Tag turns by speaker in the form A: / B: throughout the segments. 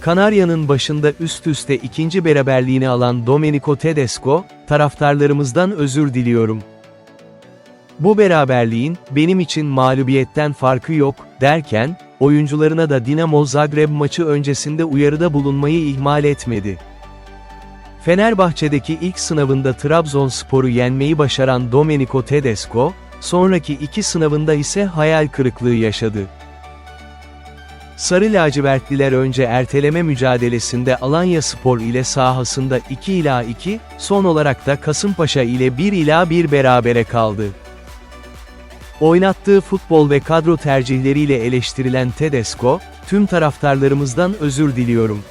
A: Kanarya'nın başında üst üste ikinci beraberliğini alan Domenico Tedesco, taraftarlarımızdan özür diliyorum. Bu beraberliğin, benim için mağlubiyetten farkı yok, derken, oyuncularına da Dinamo Zagreb maçı öncesinde uyarıda bulunmayı ihmal etmedi. Fenerbahçe'deki ilk sınavında Trabzonspor'u yenmeyi başaran Domenico Tedesco, sonraki iki sınavında ise hayal kırıklığı yaşadı. Sarı lacivertliler önce erteleme mücadelesinde Alanya Spor ile sahasında 2 ila 2, son olarak da Kasımpaşa ile 1 ila 1 berabere kaldı. Oynattığı futbol ve kadro tercihleriyle eleştirilen Tedesco, tüm taraftarlarımızdan özür diliyorum.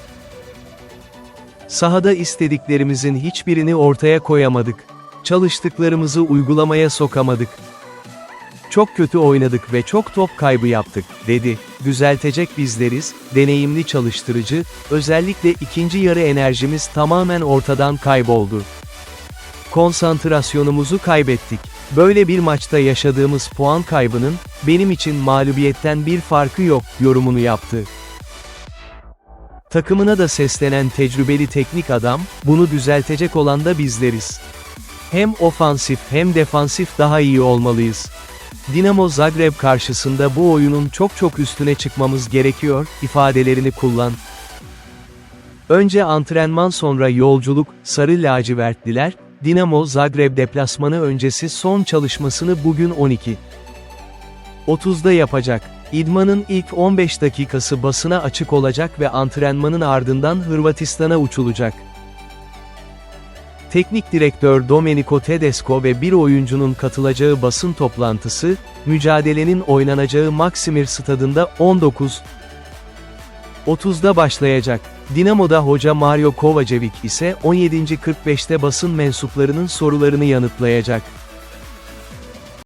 A: Sahada istediklerimizin hiçbirini ortaya koyamadık. Çalıştıklarımızı uygulamaya sokamadık. Çok kötü oynadık ve çok top kaybı yaptık, dedi. Düzeltecek bizleriz, deneyimli çalıştırıcı, özellikle ikinci yarı enerjimiz tamamen ortadan kayboldu. Konsantrasyonumuzu kaybettik. Böyle bir maçta yaşadığımız puan kaybının, benim için mağlubiyetten bir farkı yok, yorumunu yaptı. Takımına da seslenen tecrübeli teknik adam, bunu düzeltecek olan da bizleriz. Hem ofansif hem defansif daha iyi olmalıyız. Dinamo Zagreb karşısında bu oyunun çok çok üstüne çıkmamız gerekiyor, ifadelerini kullan. Önce antrenman sonra yolculuk, sarı lacivertliler, Dinamo Zagreb deplasmanı öncesi son çalışmasını bugün 12. 30'da yapacak. İdmanın ilk 15 dakikası basına açık olacak ve antrenmanın ardından Hırvatistan'a uçulacak. Teknik direktör Domenico Tedesco ve bir oyuncunun katılacağı basın toplantısı, mücadelenin oynanacağı Maksimir stadında 19 30'da başlayacak. Dinamo'da hoca Mario Kovacevic ise 17.45'te basın mensuplarının sorularını yanıtlayacak.